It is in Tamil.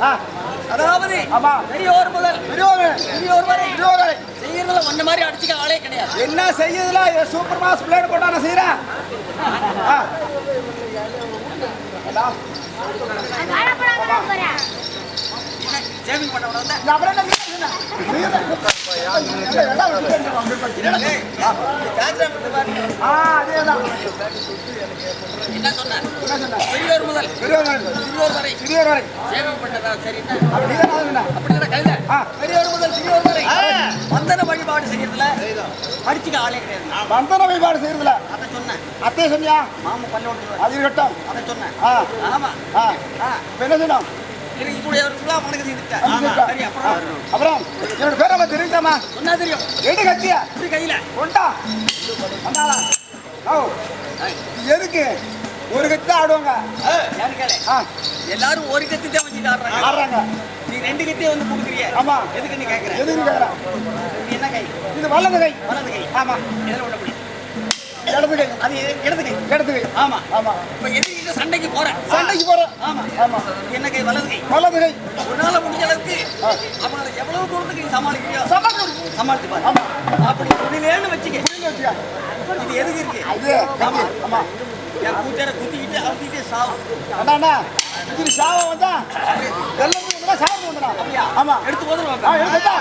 ஆ, அதாவது ஆமா. பெரியோர் முதல் பெரியவரு, பெரியோர் வரை. செய்யறதுல மாதிரி அடிச்சுக்க ஆளே கிடையாது என்ன செய்யுதுல சூப்பர் மாஸ் பிளேட் போட்டா நான் செய்யறேன் சேவிங் பண்ண அப்புறம் என்ன என்ன? சொன்னார்? பெரியோர் முதல். சிறியோர் வரை. சிறியோர் வரை சேவிங் பண்ணதா சரின்னா அப்படி நீதான் நான் சொன்னேன். அப்படிங்கிற கையில. பெரியோர் முதல் சிறியோர் வரை. வந்தன வழிபாடு செய்யறதுல அடிச்சுக்க ஆளே கிடையாது. வந்தன வழிபாடு செய்யறதுல? அதை சொன்னேன். அத்தையை சொன்னியா? மாமா அது இருக்கட்டும். அதை சொன்னேன். ஆமா. ஆ. என்ன சொன்னோம் இருக்கட்டும். சரி ஆ, அப்புறம் என்னோட பேரை பத்தி தெரிவித்தாமா சொன்னா தெரியும். எடு கத்தியா. இப்படி கையில. கொண்டா. வந்தாளா? ஓ. எதுக்கு? ஒரு கத்தி தான் ஆடுவாங்க எல்லாரும் ஒரு கத்தி தான் வச்சுட்டு ஆடுறாங்க. ஆடுறாங்க. நீ ரெண்டு கத்தியே வந்து கொடுக்குறிய? ஆமா. எதுக்கு நீ கேக்குற? எதுக்கு கேக்குறேன் நீ என்ன கை? இது வலது கை. வலது கை. ஆமா. எதில் விட முடியும் இடது கை. அது இடது கை. இடது கை. ஆமா. ஆமா. இப்ப எதிரிகிட்ட சண்டைக்கு போறேன். சண்டைக்கு போறோம் ஆமா. ஆமா. என்ன கை வலது கை? வலது கை. உன்னால முடிஞ்ச அளவுக்கு. அவங்களை எவ்வளவு தூரத்துக்கு நீ சமாளிக்கிறியோ சமாளிக்கணும். சமாளித்து பாரு. ஆமா. அப்படி துணிலேன்னு வச்சுக்க. இது எதுக்கு இருக்கு? இது கத்தி. ஆமா. என் கூட்டரை குத்திக்கிட்டு அழுத்திட்டு சாவு. அண்ணா இது சாவம் வந்தா? எல்லாமே சாவம் வந்தா ஆமா. எடுத்து போதும்? ஆ எடுத்துட்டா